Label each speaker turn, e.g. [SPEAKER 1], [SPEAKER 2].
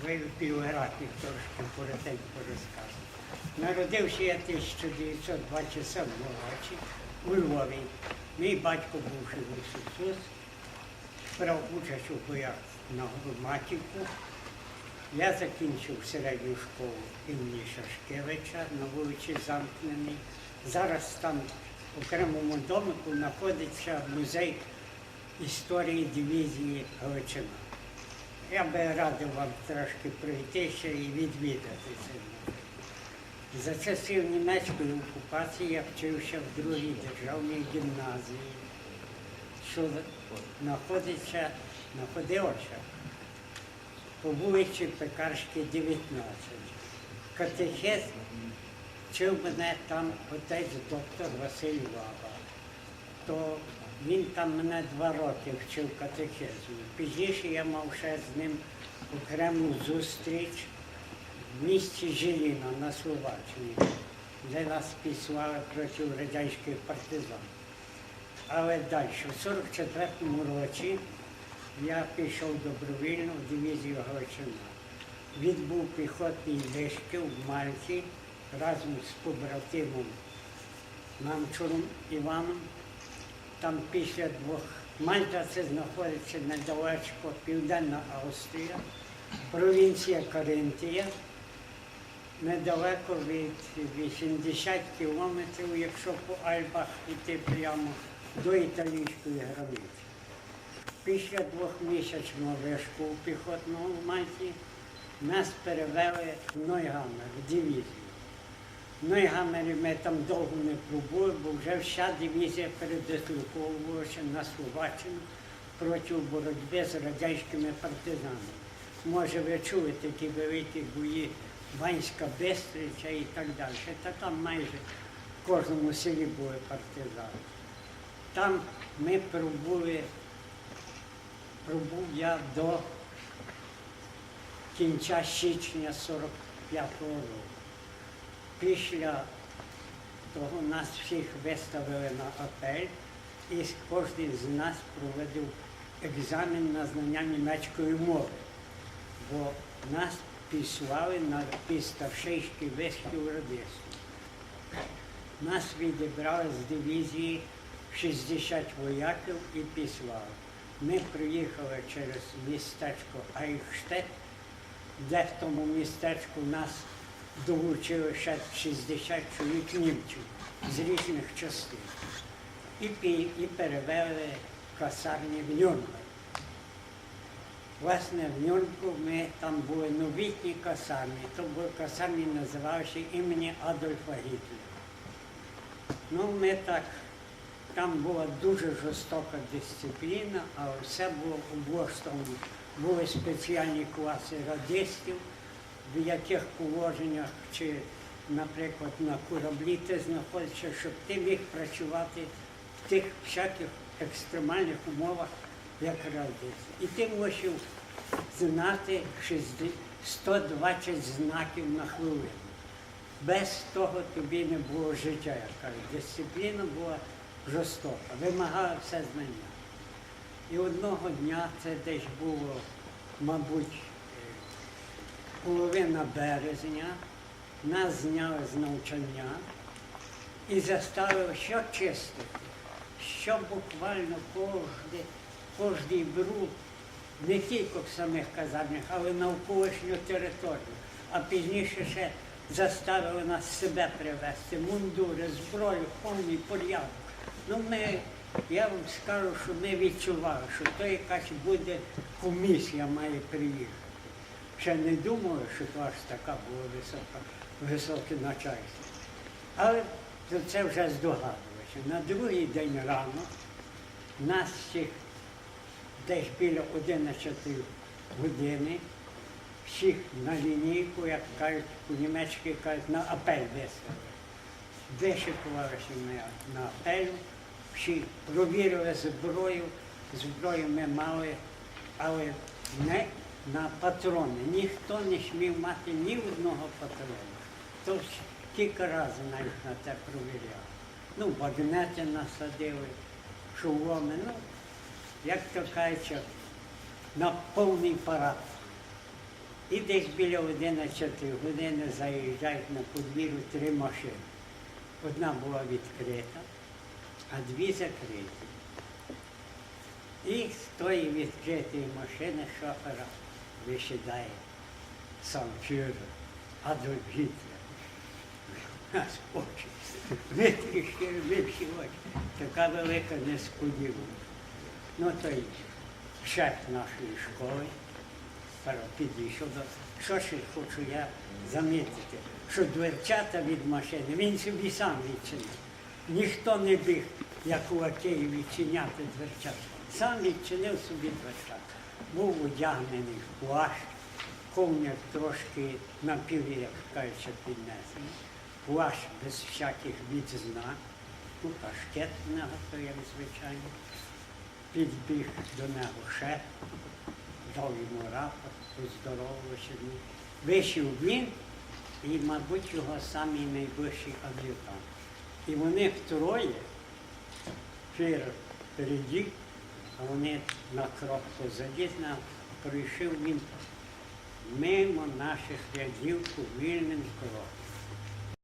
[SPEAKER 1] свою біографію трошки коротенько розкажу. Народився я 1927 році у Львові. Мій батько був живий Ісус, брав участь у боях на Громатівку. Я закінчив середню школу імені Шашкевича на вулиці Замкненій. Зараз там в окремому домику знаходиться музей історії дивізії Галичина. Я би радив вам трошки пройти ще і відвідати це. За часів німецької окупації я вчився в другій державній гімназії, що знаходиться, знаходилася по вулиці Пекарській, 19. Катехет вчив мене там отець доктор Василь Ваба. То він там мене два роки вчив катехезу. Пізніше я мав ще з ним окрему зустріч в місті Жиліно на Словаччині, де нас післали проти радянських партизан. Але далі, в 44-му році я пішов добровільно в дивізію Галичина. Відбув піхотний вишкіл в Мальті разом з побратимом Намчуром Іваном. Там після двох Мальта це знаходиться недалечко Південна Австрія, провінція Каринтія, недалеко від 80 кілометрів, якщо по Альпах йти прямо до італійської границі. Після двохмісячного вишку у піхотному Мальті нас перевели в Нойгамер, в дивізію. В Нойгамері ми там довго не пробули, бо вже вся дивізія передислоковувалася на Словаччину проти боротьби з радянськими партизанами. Може, ви чули такі великі бої Ванська Бестриця і так далі. Та там майже в кожному селі були партизани. Там ми пробули, пробув я до кінця січня 45-го року. Після того нас всіх виставили на апель, і кожен з нас проводив екзамен на знання німецької мови, бо нас післали на піставшийський вишкіл радистів. Нас відібрали з дивізії 60 вояків і післали. Ми приїхали через містечко Айхштет, де в тому містечку нас долучили ще 60 чоловік німців з різних частин. І, і перевели касарні в Нюрнберг. Власне, в Нюрнбергу ми там були новітні касарні, то були касарні, називалися імені Адольфа Гітлера. Ну, ми так, там була дуже жорстока дисципліна, але все було облаштовано. Були спеціальні класи радистів, в яких положеннях чи, наприклад, на кораблі ти знаходишся, щоб ти міг працювати в тих всяких екстремальних умовах, як радист. І ти мусив знати 120 знаків на хвилину. Без того тобі не було життя, як кажуть. Дисципліна була жорстока, вимагала все знання. І одного дня це десь було, мабуть, половина березня, нас зняли з навчання і заставили що чистити, що буквально кожний, кожний бруд, не тільки в самих казарнях, але навколишню територію. А пізніше ще заставили нас себе привезти, мундури, зброю, повний порядок. Ну, ми, я вам скажу, що ми відчували, що то якась буде комісія має приїхати. Ще не думали, що то аж така була висока, високе начальство. Але це вже здогадувалися. На другий день рано нас всіх десь біля 11 години, всіх на лінійку, як кажуть, по-німецьки кажуть, на апель виставили. Вишикувалися ми на апелю, всі провірили зброю, зброю ми мали, але не на патрони. Ніхто не смів мати ні одного патрона. То ж кілька разів навіть на це провіряли. Ну, багнети насадили, шоломи, ну, як то кажуть, на повний парад. І десь біля 11 години заїжджають на подвір'ю три машини. Одна була відкрита, а дві закриті. І з тої відкритої машини шофера висідає сам фюрер Адольф Гітлер. Нас очі. Витріщили, вивші очі. Така велика несподіванка. Ну то й шеф нашої школи підійшов до. Що ще хочу я замітити, що дверцята від машини він собі сам відчинив. Ніхто не біг, як у Акеї, відчиняти дверцята. Сам відчинив собі дверцята. Був одягнений в плащ, ковняк трошки напів, як кажучи, піднесений. Плащ без всяких відзнак, ну, пашкет на то, як звичайно. Підбіг до нього шеф, дав йому рапорт, поздоровався. Вийшов він і, мабуть, його самий найближчий ад'ютант. І вони втроє, фір впереді, а вони на крок позаді нам прийшов він мимо наших рядів повільним кроком.